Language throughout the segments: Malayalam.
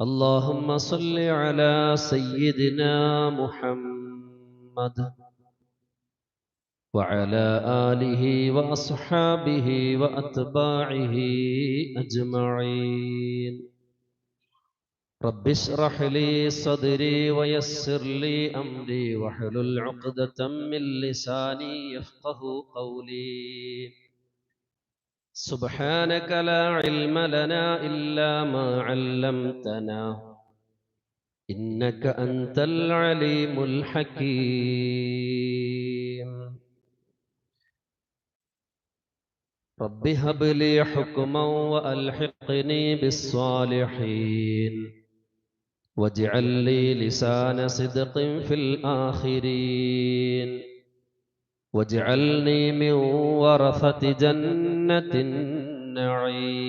اللهم صل على سيدنا محمد وعلى آله وأصحابه وأتباعه أجمعين. رب اشرح لي صدري ويسر لي أمري واحلل عقدة من لساني يفقه قولي. سبحانك لا علم لنا إلا ما علمتنا. إنك أنت العليم الحكيم. رب هب لي حكما وألحقني بالصالحين. واجعل لي لسان صدق في الآخرين. واجعلني من ورثة جنة النعيم.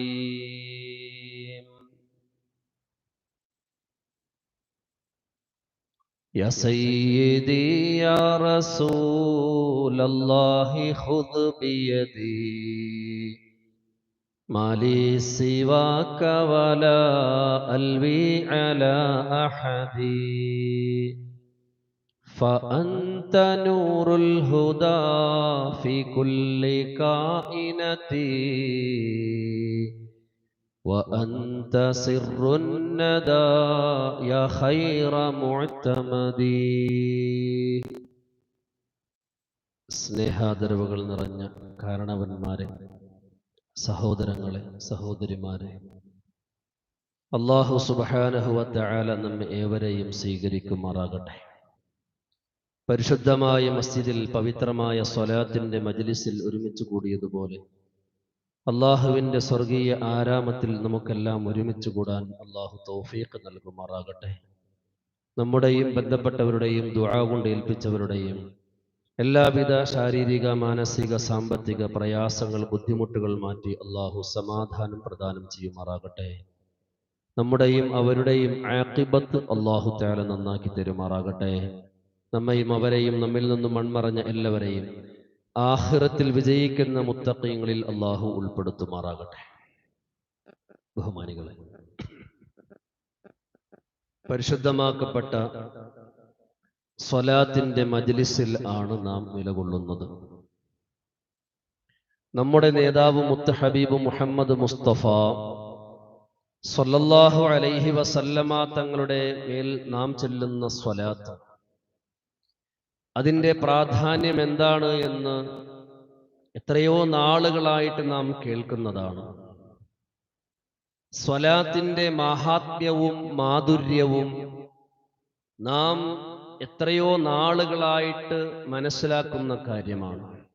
يا سيدي يا رسول الله خذ بيدي. ما لي سواك ولا ألوي على أحد فأنت نور الهدى في كل كائنتي وأنت سر الندى يا خير معتمدي സ്നേഹാദരവുകൾ നിറഞ്ഞ കാരണവന്മാരെ സഹോദരങ്ങളെ സഹോദരിമാരെ അള്ളാഹു സുബാനഹുവല നമ്മെ ഏവരെയും സ്വീകരിക്കുമാറാകട്ടെ പരിശുദ്ധമായ മസ്ജിദിൽ പവിത്രമായ സ്വലാത്തിന്റെ മജ്ലിസിൽ ഒരുമിച്ച് കൂടിയതുപോലെ അള്ളാഹുവിന്റെ സ്വർഗീയ ആരാമത്തിൽ നമുക്കെല്ലാം ഒരുമിച്ച് കൂടാൻ അള്ളാഹു തൗഫീഖ് നൽകുമാറാകട്ടെ. നമ്മുടെയും ബന്ധപ്പെട്ടവരുടെയും ദുആ കൊണ്ട് ഏൽപ്പിച്ചവരുടെയും എല്ലാവിധ ശാരീരിക മാനസിക സാമ്പത്തിക പ്രയാസങ്ങൾ ബുദ്ധിമുട്ടുകൾ മാറ്റി അള്ളാഹു സമാധാനം പ്രദാനം ചെയ്യുമാറാകട്ടെ. നമ്മുടെയും അവരുടെയും ആക്കിബത്ത് അള്ളാഹു തേല നന്നാക്കി തരുമാറാകട്ടെ. നമ്മയും അവരെയും നമ്മിൽ നിന്നും മൺമറഞ്ഞ എല്ലാവരെയും ആഹ്റത്തിൽ വിജയിക്കുന്ന മുത്തക്കയങ്ങളിൽ അള്ളാഹു ഉൾപ്പെടുത്തുമാറാകട്ടെ. ബഹുമാനികളെ പരിശുദ്ധമാക്കപ്പെട്ട സ്വലാത്തിന്റെ മജ്ലിസിൽ ആണ് നാം നിലകൊള്ളുന്നത്. നമ്മുടെ നേതാവ് മുത്ത ഹബീബ് മുഹമ്മദ് മുസ്തഫ സ്വല്ലല്ലാഹു അലൈഹി വസല്ലമ തങ്ങളുടെ മേൽ നാം ചെല്ലുന്ന സ്വലാത്ത് അതിന്റെ പ്രാധാന്യം എന്താണ് എന്ന് എത്രയോ നാളുകളായിട്ട് നാം കേൾക്കുന്നതാണ്. സ്വലാത്തിന്റെ മാഹാത്മ്യവും മാധുര്യവും നാം എത്രയോ നാളുകളായിട്ട് മനസ്സിലാക്കുന്ന കാര്യമാണ്.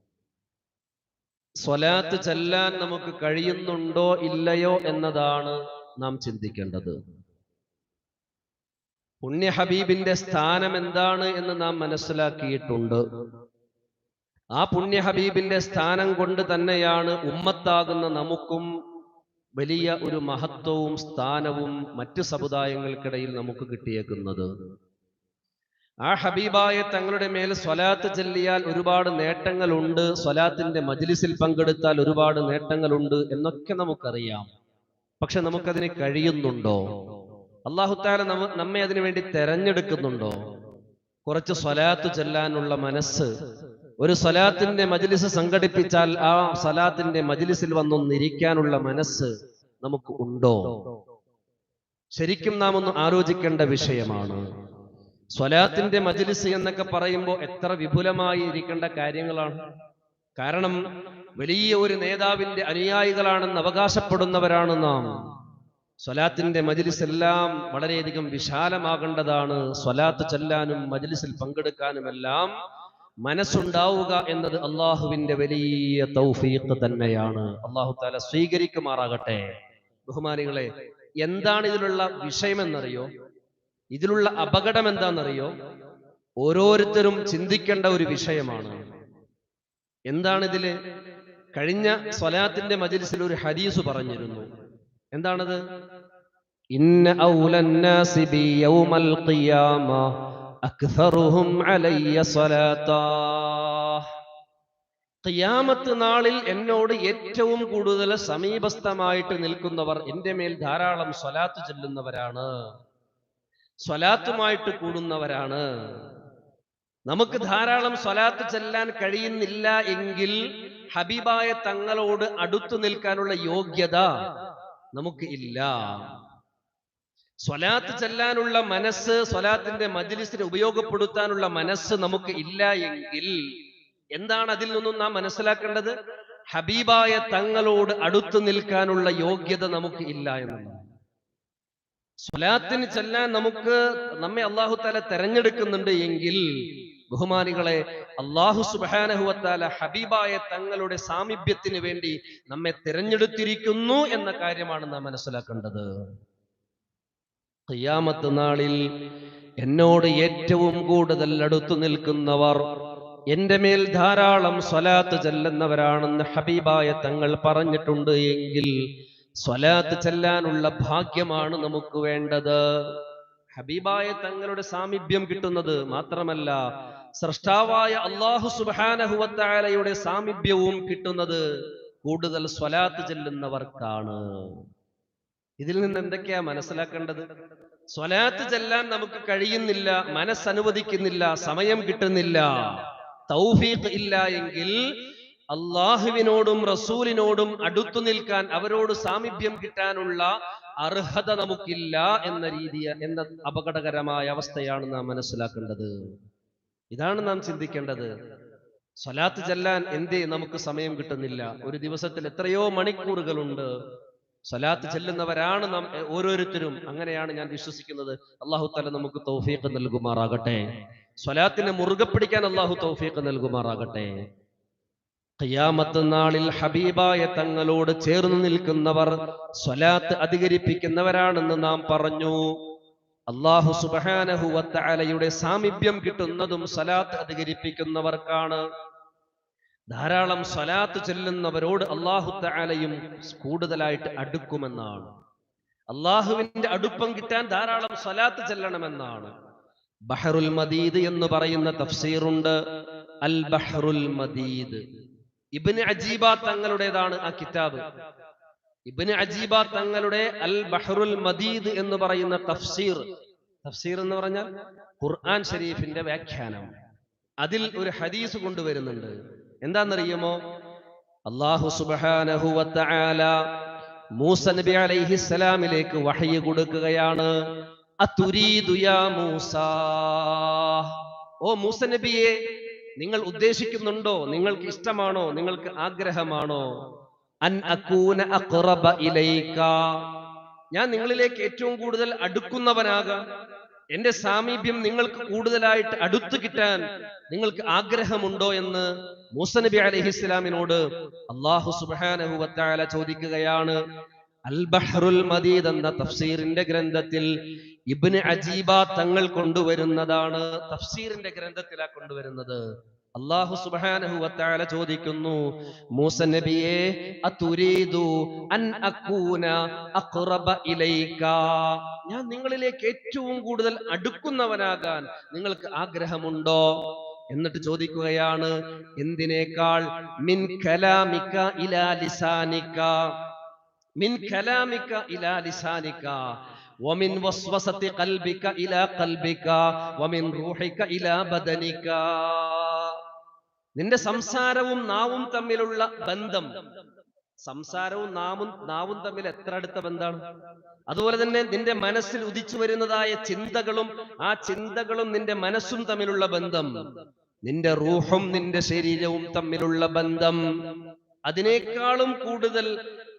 സ്വലാത്ത് ചെല്ലാൻ നമുക്ക് കഴിയുന്നുണ്ടോ ഇല്ലയോ എന്നതാണ് നാം ചിന്തിക്കേണ്ടത്. പുണ്യ ഹബീബിന്റെ സ്ഥാനം എന്താണ് എന്ന് നാം മനസ്സിലാക്കിയിട്ടുണ്ട്. ആ പുണ്യ ഹബീബിന്റെ സ്ഥാനം കൊണ്ട് തന്നെയാണ് ഉമ്മത്താകുന്ന നമുക്കും വലിയ ഒരു മഹത്വവും സ്ഥാനവും മറ്റ് സമുദായങ്ങൾക്കിടയിൽ നമുക്ക് കിട്ടിയേക്കുന്നത്. ആ ഹബീബായ തങ്ങളുടെ മേൽ സ്വലാത്ത് ചെല്ലിയാൽ ഒരുപാട് നേട്ടങ്ങളുണ്ട്. സ്വലാത്തിന്റെ മജ്ലിസിൽ പങ്കെടുത്താൽ ഒരുപാട് നേട്ടങ്ങളുണ്ട് എന്നൊക്കെ നമുക്കറിയാം. പക്ഷെ നമുക്കതിന് കഴിയുന്നുണ്ടോ? അള്ളാഹുത്താല നമ്മ അതിനു വേണ്ടി തെരഞ്ഞെടുക്കുന്നുണ്ടോ? കുറച്ച് സ്വലാത്ത് ചെല്ലാനുള്ള മനസ്സ് ഒരു സ്വലാത്തിന്റെ മജ്ലിസ് സംഘടിപ്പിച്ചാൽ ആ സ്വലാത്തിന്റെ മജ്ലിസിൽ വന്നൊന്നിരിക്കാനുള്ള മനസ്സ് നമുക്ക് ഉണ്ടോ? ശരിക്കും നാം ഒന്ന് ആലോചിക്കേണ്ട വിഷയമാണ്. സ്വലാത്തിന്റെ മജ്ലിസ് എന്നൊക്കെ പറയുമ്പോൾ എത്ര വിപുലമായി ഇരിക്കേണ്ട കാര്യങ്ങളാണ്. കാരണം വലിയ ഒരു നേതാവിന്റെ അനുയായികളാണെന്ന് അവകാശപ്പെടുന്നവരാണ് നാം. സ്വലാത്തിന്റെ മജ്ലിസ് എല്ലാം വളരെയധികം വിശാലമാകേണ്ടതാണ്. സ്വലാത്ത് ചെല്ലാനും മജ്ലിസിൽ പങ്കെടുക്കാനുമെല്ലാം മനസ്സുണ്ടാവുക എന്നത് അള്ളാഹുവിന്റെ വലിയ തൗഫീഖ് തന്നെയാണ്. അള്ളാഹു താല സ്വീകരിക്കുമാറാകട്ടെ. ബഹുമാനികളെ എന്താണ് ഇതിലുള്ള വിഷയമെന്നറിയോ? ഇതിലുള്ള അപകടം എന്താണെന്നറിയോ ഓരോരുത്തരും ചിന്തിക്കേണ്ട ഒരു വിഷയമാണ്. എന്താണ് ഇതിൽ കഴിഞ്ഞ സ്വലാത്തിന്റെ മജിലിസിൽ ഒരു ഹദീസ് പറഞ്ഞിരുന്നു. എന്താണത്? ഇന്ന ഔലന്നാസി ബി യൗമൽ ഖിയാമ അക്സറുഹും അലയ്യ സ്വലാത്താ. ഖിയാമത്ത് നാളിൽ എന്നോട് ഏറ്റവും കൂടുതൽ സമീപസ്ഥമായിട്ട് നിൽക്കുന്നവർ എന്റെ മേൽ ധാരാളം സ്വലാത്ത് ചെല്ലുന്നവരാണ്. സ്വലാത്തുമായിട്ട് കൂടുന്നവരാണ്. നമുക്ക് ധാരാളം സ്വലാത്ത് ചെല്ലാൻ കഴിയുന്നില്ല എങ്കിൽ ഹബീബായ തങ്ങളോട് അടുത്തു നിൽക്കാനുള്ള യോഗ്യത നമുക്ക് ഇല്ല. സ്വലാത്ത് ചെല്ലാനുള്ള മനസ്സ് സ്വലാത്തിന്റെ മജ്ലിസിനെ ഉപയോഗപ്പെടുത്താനുള്ള മനസ്സ് നമുക്ക് ഇല്ല എങ്കിൽ എന്താണ് അതിൽ നിന്നും നാം മനസ്സിലാക്കേണ്ടത്? ഹബീബായ തങ്ങളോട് അടുത്തു നിൽക്കാനുള്ള യോഗ്യത നമുക്ക് ഇല്ല എന്നുള്ളതാണ്. സ്വലാത്തിന് ചെല്ലാൻ നമുക്ക് നമ്മെ അള്ളാഹു താല തെരഞ്ഞെടുക്കുന്നുണ്ട് എങ്കിൽ ബഹുമാനികളെ അള്ളാഹു സുബാനഹുവത്താല ഹബീബായ തങ്ങളുടെ സാമീപ്യത്തിന് വേണ്ടി നമ്മെ തിരഞ്ഞെടുത്തിരിക്കുന്നു എന്ന കാര്യമാണ് നാം മനസ്സിലാക്കേണ്ടത്. ഖിയാമത്ത് നാളിൽ എന്നോട് ഏറ്റവും കൂടുതൽ അടുത്തു നിൽക്കുന്നവർ എന്റെ മേൽ ധാരാളം സ്വലാത്ത് ചെല്ലുന്നവരാണെന്ന് ഹബീബായ തങ്ങൾ പറഞ്ഞിട്ടുണ്ട് എങ്കിൽ സ്വലാത്ത് ചെല്ലാനുള്ള ഭാഗ്യമാണ് നമുക്ക് വേണ്ടത്. ഹബീബായ തങ്ങളുടെ സാമീപ്യം കിട്ടുന്നത് മാത്രമല്ല സൃഷ്ടാവായ അള്ളാഹു സുബാനഹുവത്തായാലയുടെ സാമീപ്യവും കിട്ടുന്നത് കൂടുതൽ സ്വലാത്ത് ചെല്ലുന്നവർക്കാണ്. ഇതിൽ നിന്ന് എന്തൊക്കെയാ മനസ്സിലാക്കേണ്ടത്? സ്വലാത്ത് ചെല്ലാൻ നമുക്ക് കഴിയുന്നില്ല മനസ്സനുവദിക്കുന്നില്ല സമയം കിട്ടുന്നില്ല. തൗഫീഖ് ഇല്ല എങ്കിൽ അള്ളാഹുവിനോടും റസൂലിനോടും അടുത്തു നിൽക്കാൻ അവരോട് സാമീപ്യം കിട്ടാനുള്ള അർഹത നമുക്കില്ല എന്ന രീതി എന്ന അപകടകരമായ അവസ്ഥയാണ് നാം മനസ്സിലാക്കേണ്ടത്. ഇതാണ് നാം ചിന്തിക്കേണ്ടത്. സ്വലാത്ത് ചെല്ലാൻ എന്തേ നമുക്ക് സമയം കിട്ടുന്നില്ല. ഒരു ദിവസത്തിൽ എത്രയോ മണിക്കൂറുകളുണ്ട്. സ്വലാത്ത് ചെല്ലുന്നവരാണ് നാം ഓരോരുത്തരും. അങ്ങനെയാണ് ഞാൻ വിശ്വസിക്കുന്നത്. അള്ളാഹു തല നമുക്ക് തൗഫീഖ് നൽകുമാറാകട്ടെ. സ്വലാത്തിനെ മുറുകെ പിടിക്കാൻ അള്ളാഹു തൗഫീഖ് നൽകുമാറാകട്ടെ. ഖിയാമത്ത് നാളിൽ ഹബീബായ തങ്ങളോട് ചേർന്ന് നിൽക്കുന്നവർ സ്വലാത്ത് അധികരിപ്പിക്കുന്നവരാണെന്ന് നാം പറഞ്ഞു. അള്ളാഹു സുബാനഹുവത്തലയുടെ സാമീപ്യം കിട്ടുന്നതും സലാത്ത് അധികരിപ്പിക്കുന്നവർക്കാണ്. ധാരാളം സ്വലാത്ത് ചെല്ലുന്നവരോട് അള്ളാഹു താലയും കൂടുതലായിട്ട് അടുക്കുമെന്നാണ്. അള്ളാഹുവിന്റെ അടുപ്പം കിട്ടാൻ ധാരാളം സ്വലാത്ത് ചെല്ലണമെന്നാണ്. ബഹറുൽ മദീദ് എന്ന് പറയുന്ന തഫ്സീറുണ്ട്. അൽ ബഹറുൽ മദീദ്. ഇബിന് അജീബ തങ്ങളുടേതാണ് ആ കിതാബ്. ഇബ്ന് അജീബ തങ്ങളുടെ അൽ ബഹ്റുൽ മദീദ് എന്ന് പറയുന്ന തഫ്സീർ. തഫ്സീർ എന്ന് പറഞ്ഞാൽ ഖുർആൻ ഷരീഫിന്റെ വ്യാഖ്യാനം. അതിൽ ഒരു ഹദീസ് കൊണ്ടുവരുന്നുണ്ട്. എന്താണെന്നറിയുമോ? അള്ളാഹു സുബ്ഹാനഹു വതആല മൂസ നബി അലൈഹി അലൈഹിസ്സലാമിലേക്ക് വഹയ്യ കൊടുക്കുകയാണ്. ഓ മൂസ നബിയെ നിങ്ങൾ ഉദ്ദേശിക്കുന്നുണ്ടോ? നിങ്ങൾക്ക് ഇഷ്ടമാണോ? നിങ്ങൾക്ക് ആഗ്രഹമാണോ? അൻ അഖ്റബ ഇലൈക ഞാൻ നിങ്ങളിലേക്ക് ഏറ്റവും കൂടുതൽ അടുക്കുന്നവനാകാം. എന്റെ സാമീപ്യം നിങ്ങൾക്ക് കൂടുതലായിട്ട് അടുത്തു കിട്ടാൻ നിങ്ങൾക്ക് ആഗ്രഹമുണ്ടോ എന്ന് മൂസ നബി അലൈഹിസ്സലാമിനോട് അള്ളാഹു സുബ്ഹാനഹു വതആല ചോദിക്കുകയാണ്. അൽ ബഹ്റുൽ മദീദ് എന്ന തഫ്സീറിന്റെ ഗ്രന്ഥത്തിൽ ഇബ്ന് അജീബ തങ്ങൾ കൊണ്ടുവരുന്നതാണ്. തഫ്സീറിന്റെ ഗ്രന്ഥത്തിലാ കൊണ്ടുവരുന്നത്. അള്ളാഹു സുബ്ഹാനഹു വതആല ചോദിക്കുന്നു മൂസ നബിയെ അതുരീദു അൻ അകൂന അഖ്റബ ഇലൈക ഞാൻ നിങ്ങളിലേക്ക് ഏറ്റവും കൂടുതൽ അടുക്കുന്നവനാകാൻ നിങ്ങൾക്ക് ആഗ്രഹമുണ്ടോ എന്നിട്ട് ചോദിക്കുകയാണ് എന്തിനേക്കാൾ മിൻ കലാമിക ഇലാ ലിസാനിക മിൻ കലാമിക ഇലാ ലിസാനിക ومن وسوسة قلبك إلى قلبك ومن روحك إلى بدنك നിന്റെ സംസാരവും നാവും തമ്മിലുള്ള ബന്ധം. സംസാരവും നാമും നാവും തമ്മിൽ എത്ര അടുത്ത ബന്ധമാണ് അതുപോലെ തന്നെ നിന്റെ മനസ്സിൽ ഉദിച്ചു വരുന്നതായ ചിന്തകളും ആ ചിന്തകളും നിന്റെ മനസ്സും തമ്മിലുള്ള ബന്ധം. നിന്റെ റൂഹും നിന്റെ ശരീരവും തമ്മിലുള്ള ബന്ധം. അതിനേക്കാളും കൂടുതൽ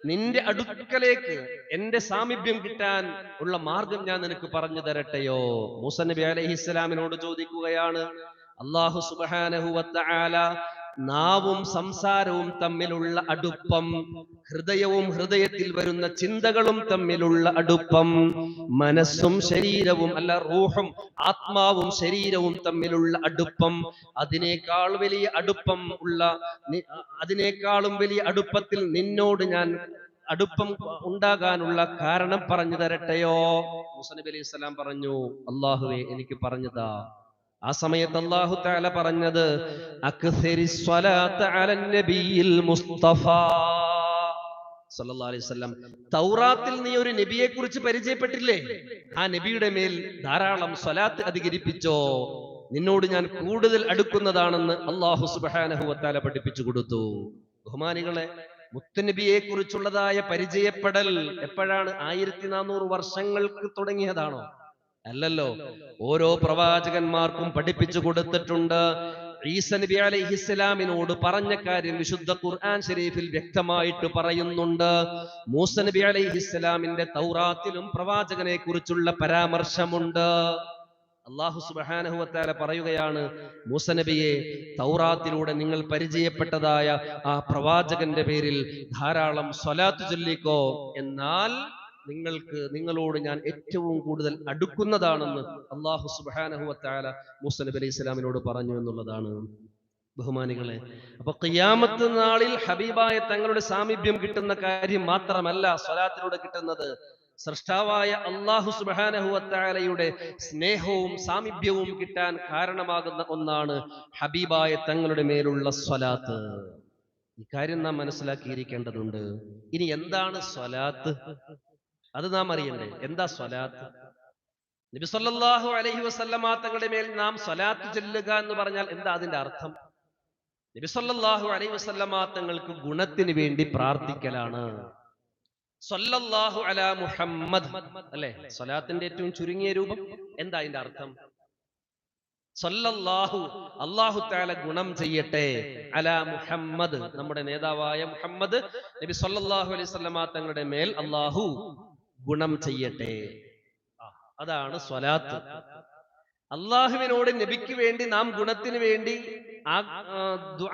നിന്റെ അടുക്കലേക്ക് എന്റെ സാമീപ്യം കിട്ടാൻ ഉള്ള മാർഗം ഞാൻ നിനക്ക് പറഞ്ഞു തരട്ടെയോ? മൂസ നബി അലൈഹിസ്സലാമിനോട് ചോദിക്കുകയാണ് അള്ളാഹു സുബ്ഹാനഹു വതആല നാവും സംസാരവും തമ്മിലുള്ള അടുപ്പം ഹൃദയവും ഹൃദയത്തിൽ വരുന്ന ചിന്തകളും തമ്മിലുള്ള അടുപ്പം മനസ്സും ശരീരവും അല്ല റൂഹും ആത്മാവും ശരീരവും തമ്മിലുള്ള അടുപ്പം. അതിനേക്കാൾ വലിയ അടുപ്പം ഉള്ള അതിനേക്കാളും വലിയ അടുപ്പത്തിൽ നിന്നോട് ഞാൻ അടുപ്പം ഉണ്ടാകാനുള്ള കാരണം പറഞ്ഞു തരട്ടെയോ? മുസനബി അലൈഹി സ്വലാം പറഞ്ഞു അള്ളാഹുവെ എനിക്ക് പറഞ്ഞതാ ആ സമയത്ത് അള്ളാഹു താല പറഞ്ഞത് തൗറാത്തിൽ നീ ഒരു നബിയെ കുറിച്ച് പരിചയപ്പെട്ടില്ലേ? ആ നബിയുടെ മേൽ ധാരാളം സ്വലാത്ത് അധികരിപ്പിച്ചോ? നിന്നോട് ഞാൻ കൂടുതൽ അടുക്കുന്നതാണെന്ന് അള്ളാഹു സുബ്ഹാനഹു വത്താല പഠിപ്പിച്ചു കൊടുത്തു. ബഹുമാനികളെ മുത്തുനബിയെ കുറിച്ചുള്ളതായ പരിചയപ്പെടൽ എപ്പോഴാണ് ആയിരത്തി നാനൂറ് വർഷങ്ങൾക്ക് തുടങ്ങിയതാണോ? അല്ലല്ലോ. ഓരോ പ്രവാചകന്മാർക്കും പഠിപ്പിച്ചു കൊടുത്തിട്ടുണ്ട്. ഈസ നബി അലൈഹിസ്സലാമിനോട് പറഞ്ഞ കാര്യം വിശുദ്ധ ഖുർആൻ ഷരീഫിൽ വ്യക്തമായിട്ട് പറയുന്നുണ്ട്. മൂസ നബി അലൈഹിസ്സലാമിന്റെ തൗറാത്തിലും പ്രവാചകനെ കുറിച്ചുള്ള പരാമർശമുണ്ട്. അള്ളാഹു സുബ്ഹാനഹു വതആല പറയുകയാണ് മൂസനബിയെ തൗറാത്തിലൂടെ നിങ്ങൾ പരിചയപ്പെട്ടതായ ആ പ്രവാചകന്റെ പേരിൽ ധാരാളം സ്വലാത്ത് ചൊല്ലിക്കോ. എന്നാൽ നിങ്ങൾക്ക് നിങ്ങളോട് ഞാൻ ഏറ്റവും കൂടുതൽ അടുക്കുന്നതാണെന്ന് അള്ളാഹു സുബ്ഹാനഹു വതആല മൂസ നബി അലൈഹി സ്വലാമിനോട് പറഞ്ഞു എന്നുള്ളതാണ്. ബഹുമാനികളെ അപ്പൊ ഖിയാമത്ത് നാളിൽ ഹബീബായ തങ്ങളുടെ സാമീപ്യം കിട്ടുന്ന കാര്യം മാത്രമല്ല സ്വലാത്തിലൂടെ കിട്ടുന്നത്. സൃഷ്ടാവായ അള്ളാഹു സുബ്ഹാനഹു വതആലയുടെ സ്നേഹവും സാമീപ്യവും കിട്ടാൻ കാരണമാകുന്ന ഒന്നാണ് ഹബീബായ തങ്ങളുടെ മേലുള്ള സ്വലാത്ത്. ഇക്കാര്യം നാം മനസ്സിലാക്കിയിരിക്കേണ്ടതുണ്ട്. ഇനി എന്താണ് സ്വലാത്ത്? അത് നാം അറിയണ്ടേ. എന്താ സ്വലാത്ത്? നബി സല്ലല്ലാഹു അലൈഹി വസല്ലമ തങ്ങളുടെ മേൽ നാം സ്വലാത്ത് ചെല്ലുക എന്ന് പറഞ്ഞാൽ എന്താ അതിന്റെ അർത്ഥം? നബി സല്ലല്ലാഹു അലൈഹി വസല്ലമ തങ്ങൾക്ക് ഗുണത്തിന് വേണ്ടി പ്രാർത്ഥിക്കലാണ്. സല്ലല്ലാഹു അലാ മുഹമ്മദ്. അല്ലെ? സ്വലാത്തിന്റെ ഏറ്റവും ചുരുങ്ങിയ രൂപം എന്താ അതിന്റെ അർത്ഥം? സല്ലല്ലാഹു അള്ളാഹു താല ഗുണം ചെയ്യട്ടെ. അലാ മുഹമ്മദ്. നമ്മുടെ നേതാവായ മുഹമ്മദ് നബി സല്ലല്ലാഹു അലൈഹി വസല്ലമ തങ്ങളുടെ മേൽ അള്ളാഹു ഗുണം ചെയ്യട്ടെ. അതാണ് സ്വലാത്ത്. അള്ളാഹുവിനോട് നബിക്ക് വേണ്ടി നാം ഗുണത്തിന് വേണ്ടി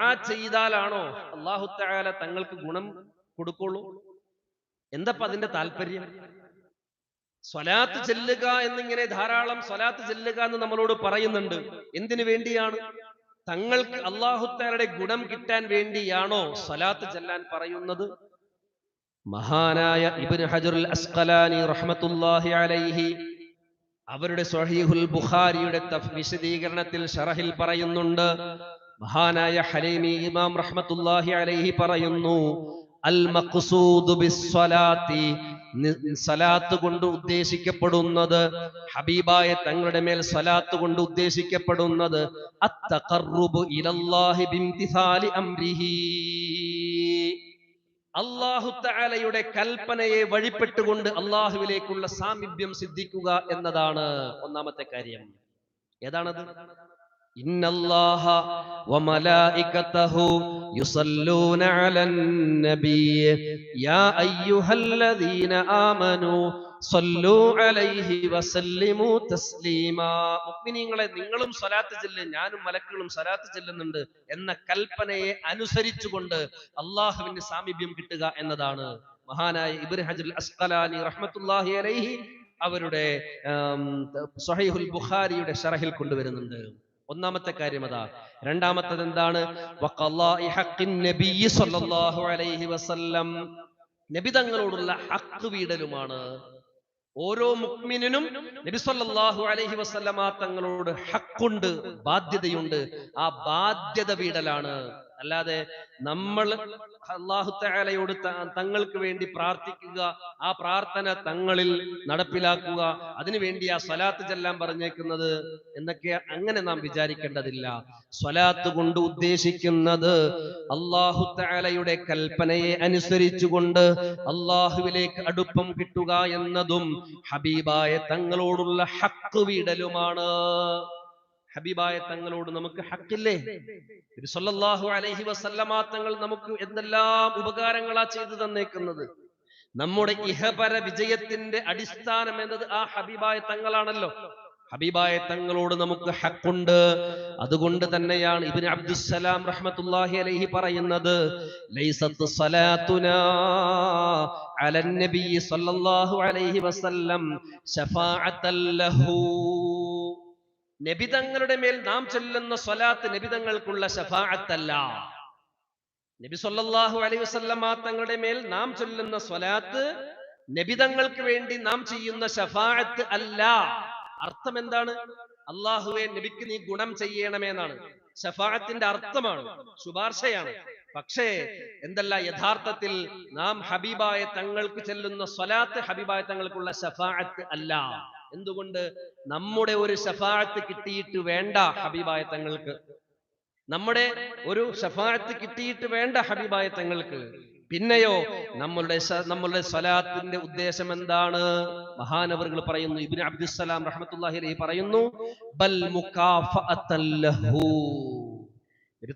ആ ചെയ്താലാണോ അള്ളാഹു തആല തങ്ങൾക്ക് ഗുണം കൊടുക്കുള്ളൂ? എന്തപ്പ അതിന്റെ താല്പര്യം? സ്വലാത്ത് ചെല്ലുക എന്നിങ്ങനെ ധാരാളം സ്വലാത്ത് ചെല്ലുക എന്ന് നമ്മളോട് പറയുന്നുണ്ട്. എന്തിനു വേണ്ടിയാണ്? തങ്ങൾക്ക് അള്ളാഹുത്താരുടെ ഗുണം കിട്ടാൻ വേണ്ടിയാണോ സ്വലാത്ത് ചെല്ലാൻ പറയുന്നത്? മഹാനായ ഇബിൻ ഹജറുൽ അസ്കലാനി റഹ്മത്തുല്ലാഹി അലൈഹി അവരുടെ സ്വഹീഹുൽ ബുഖാരിയുടെ വിശദീകരണത്തിൽ ഷറഹിൽ പറയുന്നുണ്ട്. മഹാനായ ഹലീമി ഇമാം റഹ്മത്തുല്ലാഹി അലൈഹി പറയുന്നു അൽ മഖ്സൂദു ബിസ്സലാത്തി സലാത്ത് കൊണ്ട് ഉദ്ദേശിക്കപ്പെടുന്നത് ഹബീബായ തങ്ങളുടെ മേൽ സലാത്ത് കൊണ്ട് ഉദ്ദേശിക്കപ്പെടുന്നത് അത്തഖർറുബു ഇലല്ലാഹി ബിംതിസാലി അംരിഹി. അള്ളാഹു തആലയുടെ കൽപ്പനയെ വഴിപ്പെട്ടുകൊണ്ട് അള്ളാഹുവിലേക്കുള്ള സാമീപ്യം സിദ്ധിക്കുക എന്നതാണ് ഒന്നാമത്തെ കാര്യം. ഏതാണത്? ഇന്നല്ലാഹ വമലായികതഹു യുസല്ലൂന അയ്യുഹല്ലദീന ആമനൂ മുഅ്മിനീങ്ങളെ നിങ്ങളും സ്വലാത്ത് ചെല്ല് ഞാനും മലക്കുകളും സ്വലാത്ത് ചെല്ലുന്നുണ്ട് എന്ന കൽപ്പനയെ അനുസരിച്ചുകൊണ്ട് അള്ളാഹുവിന്റെ സാമീപ്യം കിട്ടുക എന്നതാണ്. മഹാനായ ഇബ്നു ഹജറുൽ അസ്ഖലാനി റഹ്മത്തുള്ളാഹി അലൈഹി അവരുടെ ആം, സ്വഹീഹുൽ ബുഖാരിയുടെ ഷറഹിൽ കൊണ്ടുവരുന്നുണ്ട്. ഒന്നാമത്തെ കാര്യം അതാ. രണ്ടാമത്തത് എന്താണ്? നബി തങ്ങളോടുള്ള ഹക്ക് വീടലുമാണ്. ഓരോ മുക്മിനും നബി സല്ലല്ലാഹു അലൈഹി വസല്ലമ തങ്ങളോട് ഹക്കുണ്ട് ബാധ്യതയുണ്ട്. ആ ബാധ്യത വീടലാണ്. അല്ലാതെ നമ്മൾ അള്ളാഹുത്തയാലയോട് തങ്ങൾക്ക് വേണ്ടി പ്രാർത്ഥിക്കുക ആ പ്രാർത്ഥന തങ്ങളിൽ നടപ്പിലാക്കുക അതിനുവേണ്ടി ആ സ്വലാത്ത് ചെല്ലാൻ പറഞ്ഞേക്കുന്നത് എന്നൊക്കെ അങ്ങനെ നാം വിചാരിക്കേണ്ടതില്ല. സ്വലാത്ത് കൊണ്ട് ഉദ്ദേശിക്കുന്നത് അള്ളാഹുത്തയാലയുടെ കൽപ്പനയെ അനുസരിച്ചുകൊണ്ട് അള്ളാഹുവിലേക്ക് അടുപ്പം കിട്ടുക എന്നതും ഹബീബായ തങ്ങളോടുള്ള ഹക്ക് വീടലുമാണ്. ഹബീബായ തങ്ങളോട് നമുക്ക് ഹക്കില്ലേ? സല്ലല്ലാഹു അലൈഹി വസല്ലമ തങ്ങൾ നമുക്ക് എന്തെല്ലാം ഉപകാരങ്ങളാ ചെയ്തു തന്നേക്കുന്നത്? നമ്മുടെ ഇഹപര വിജയത്തിന്റെ അടിസ്ഥാനം എന്നത് ആ ഹബീബായ തങ്ങളാണല്ലോ. ഹബീബായ തങ്ങളോട് നമുക്ക് ഹക്കുണ്ട്. അതുകൊണ്ട് തന്നെയാണ് ഇബ്നു അബ്ദുസ്സലാം റഹ്മത്തുള്ളാഹി അലൈഹി പറയുന്നത് ലൈസത്ത് അലൻ നബി സല്ലല്ലാഹു അലൈഹി വസല്ലം ലഹു. നബി തങ്ങളുടെ മേൽ നാം ചൊല്ലുന്ന സ്വലാത്ത് നബിതങ്ങൾക്കുള്ള ശഫാഅത്തല്ല. നബി സല്ലല്ലാഹു അലൈഹി വസല്ലമ തങ്ങളുടെ മേൽ നാം ചൊല്ലുന്ന സ്വലാത്ത് നബിതങ്ങൾക്ക് വേണ്ടി നാം ചെയ്യുന്ന ശഫാഅത്ത് അല്ല. അർത്ഥം എന്താണ്? അള്ളാഹുവെ നബിക്ക് നീ ഗുണം ചെയ്യണമെന്നാണ്. ഷഫാഅത്തിന്റെ അർത്ഥമാണ് ശുപാർശയാണ്. പക്ഷേ എന്തല്ല യഥാർത്ഥത്തിൽ നാം ഹബീബായ തങ്ങൾക്ക് ചെല്ലുന്ന സ്വലാത്ത് ഹബീബായ തങ്ങൾക്കുള്ള ഷഫാഅത്ത് അല്ല. എന്തുകൊണ്ട്? നമ്മുടെ ഒരു ഷഫാഴത്ത് കിട്ടിയിട്ട് വേണ്ട ഹബീബായ തങ്ങൾക്ക്. നമ്മുടെ ഒരു ഷഫാഴത്ത് കിട്ടിയിട്ട് വേണ്ട ഹബീബായ തങ്ങൾക്ക്. പിന്നെയോ നമ്മളുടെ നമ്മളുടെ സ്വലാത്തിന്റെ ഉദ്ദേശം എന്താണ്? മഹാനവറുകൾ പറയുന്നു ഇബ്നു അബ്ദുസ്സലാം റഹ്മത്തുള്ളാഹി അലൈഹി പറയുന്നു ബൽ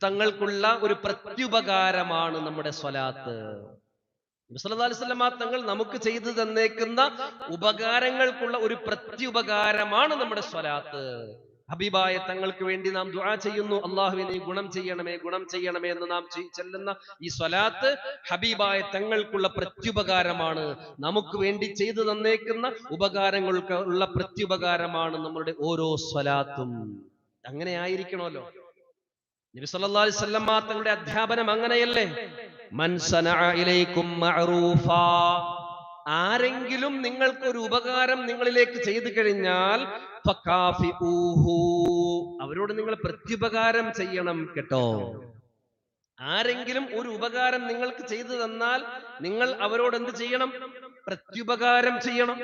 തങ്ങൾക്കുള്ള ഒരു പ്രത്യുപകാരമാണ് നമ്മുടെ സ്വലാത്ത്. വസല്ലമ തങ്ങൾ നമുക്ക് ചെയ്തു തന്നേക്കുന്ന ഉപകാരങ്ങൾക്കുള്ള ഒരു പ്രത്യുപകാരമാണ് നമ്മുടെ സ്വലാത്ത്. ഹബീബായ തങ്ങൾക്ക് വേണ്ടി നാം ദുആ ചെയ്യുന്നു. അള്ളാഹുവെ നീ ഗുണം ചെയ്യണമേ ഗുണം ചെയ്യണമേ എന്ന് നാം ചെല്ലുന്ന ഈ സ്വലാത്ത് ഹബീബായ തങ്ങൾക്കുള്ള പ്രത്യുപകാരമാണ്. നമുക്ക് വേണ്ടി ചെയ്തു തന്നേക്കുന്ന ഉപകാരങ്ങൾക്ക് ഉള്ള പ്രത്യുപകാരമാണ് നമ്മളുടെ ഓരോ സ്വലാത്തും. അങ്ങനെ ആയിരിക്കണമല്ലോ. നബി സല്ലല്ലാഹു അലൈഹി വസല്ലം തങ്ങളുടെ അധ്യാപനം അങ്ങനെയല്ലേ? ഇലൈക്കും മഅറൂഫാ. ആരെങ്കിലും നിങ്ങൾക്കൊരു ഉപകാരം നിങ്ങളിലേക്ക് ചെയ്തു കഴിഞ്ഞാൽ. അവരോട് നിങ്ങൾ പ്രത്യുപകാരം ചെയ്യണം കേട്ടോ. ആരെങ്കിലും ഒരു ഉപകാരം നിങ്ങൾക്ക് ചെയ്തു തന്നാൽ നിങ്ങൾ അവരോട് എന്ത് ചെയ്യണം? പ്രത്യുപകാരം ചെയ്യണം.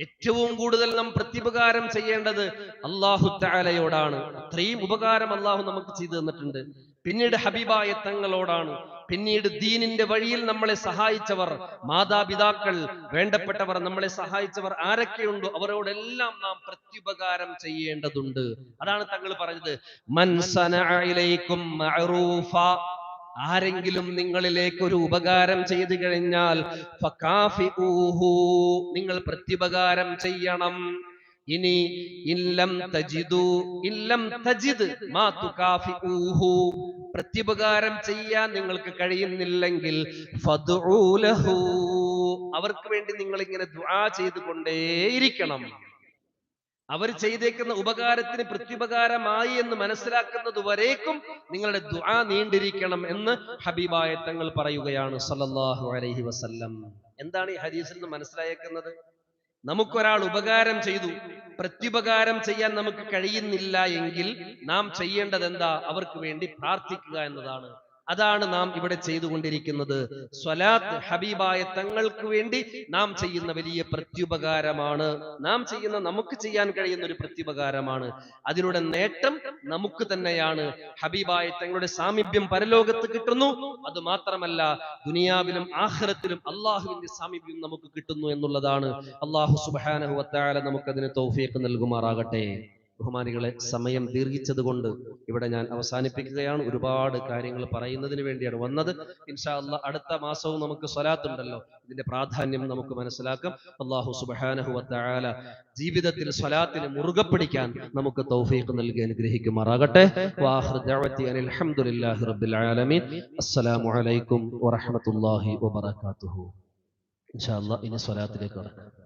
ഏറ്റവും കൂടുതൽ നാം പ്രത്യുപകാരം ചെയ്യേണ്ടത് അള്ളാഹു താലയോടാണ് അത്രയും ഉപകാരം അള്ളാഹു നമുക്ക് ചെയ്തു തന്നിട്ടുണ്ട്. പിന്നീട് ഹബീബായ തങ്ങളോടാണ്. പിന്നീട് ദീനിന്റെ വഴിയിൽ നമ്മളെ സഹായിച്ചവർ മാതാപിതാക്കൾ വേണ്ടപ്പെട്ടവർ നമ്മളെ സഹായിച്ചവർ ആരൊക്കെയുണ്ടോ അവരോടെല്ലാം നാം പ്രത്യുപകാരം ചെയ്യേണ്ടതുണ്ട്. അതാണ് തങ്ങൾ പറഞ്ഞത്. ആരെങ്കിലും നിങ്ങളിലേക്ക് ഒരു ഉപകാരം ചെയ്തു കഴിഞ്ഞാൽ. നിങ്ങൾ പ്രത്യുപകാരം ചെയ്യണം. ഇനി ഇല്ലം തജിദു ഇല്ലം തജിദ് മാ തുകാഫിഊഹു. പ്രത്യുപകാരം ചെയ്യാൻ നിങ്ങൾക്ക് കഴിയുന്നില്ലെങ്കിൽ ഫദ്ഉ അവർക്ക് വേണ്ടി നിങ്ങൾ ഇങ്ങനെ ദുആ ചെയ്തുകൊണ്ടേയിരിക്കണം. അവർ ചെയ്തേക്കുന്ന ഉപകാരത്തിന് പ്രത്യുപകാരമായി എന്ന് മനസ്സിലാക്കുന്നത് വരേക്കും നിങ്ങളുടെ ദുആ നീണ്ടിരിക്കണം എന്ന് ഹബീബായ തങ്ങൾ പറയുകയാണ് സല്ലല്ലാഹു അലൈഹി വസല്ലം. എന്താണ് ഈ ഹദീസിൽ നിന്ന് മനസ്സിലായേക്കുന്നത്? നമുക്കൊരാൾ ഉപകാരം ചെയ്തു. പ്രത്യുപകാരം ചെയ്യാൻ നമുക്ക് കഴിയുന്നില്ല എങ്കിൽ നാം ചെയ്യേണ്ടത് എന്താ അവർക്ക് വേണ്ടി പ്രാർത്ഥിക്കുക എന്നതാണ്. അതാണ് നാം ഇവിടെ ചെയ്തുകൊണ്ടിരിക്കുന്നത്. സ്വലാത്ത് ഹബീബായ തങ്ങൾക്ക് വേണ്ടി നാം ചെയ്യുന്ന വലിയ പ്രത്യുപകാരമാണ്. നാം ചെയ്യുന്ന നമുക്ക് ചെയ്യാൻ കഴിയുന്ന ഒരു പ്രത്യുപകാരമാണ്. അതിലൂടെ നേട്ടം നമുക്ക് തന്നെയാണ്. ഹബീബായ തങ്ങളുടെ സാമീപ്യം പരലോകത്ത് കിട്ടുന്നു. അത് മാത്രമല്ല ദുനിയാവിലും ആഖിറത്തിലും അള്ളാഹുവിന്റെ സാമീപ്യം നമുക്ക് കിട്ടുന്നു എന്നുള്ളതാണ്. അള്ളാഹു നമുക്ക് നമുക്കതിന് തൗഫീഖ് നൽകുമാറാകട്ടെ. ബഹുമാനികളെ സമയം ദീർഘിച്ചതുകൊണ്ട് ഇവിടെ ഞാൻ അവസാനിപ്പിക്കുകയാണ്. ഒരുപാട് കാര്യങ്ങൾ പറയുന്നതിന് വേണ്ടിയാണ് വന്നത്. ഇൻഷാ അല്ലാ അടുത്ത മാസവും നമുക്ക് സ്വലാത്തുണ്ടല്ലോ. ഇതിന്റെ പ്രാധാന്യം നമുക്ക് മനസ്സിലാക്കാം. അള്ളാഹു സുബാനഹു വത്താല ജീവിതത്തിൽ സ്വലാത്തിന് മുറുകെ പിടിക്കാൻ നമുക്ക് തൗഫീഖ് നൽകി അനുഗ്രഹിക്കുമാറാകട്ടെ. ഇൻഷാല്ല റബ്ബിൽ ആലമീൻ. അസ്സലാമു അലൈക്കും ഇൻഷാ ഇനി സ്വലാത്തിലേക്ക് കടക്കാം.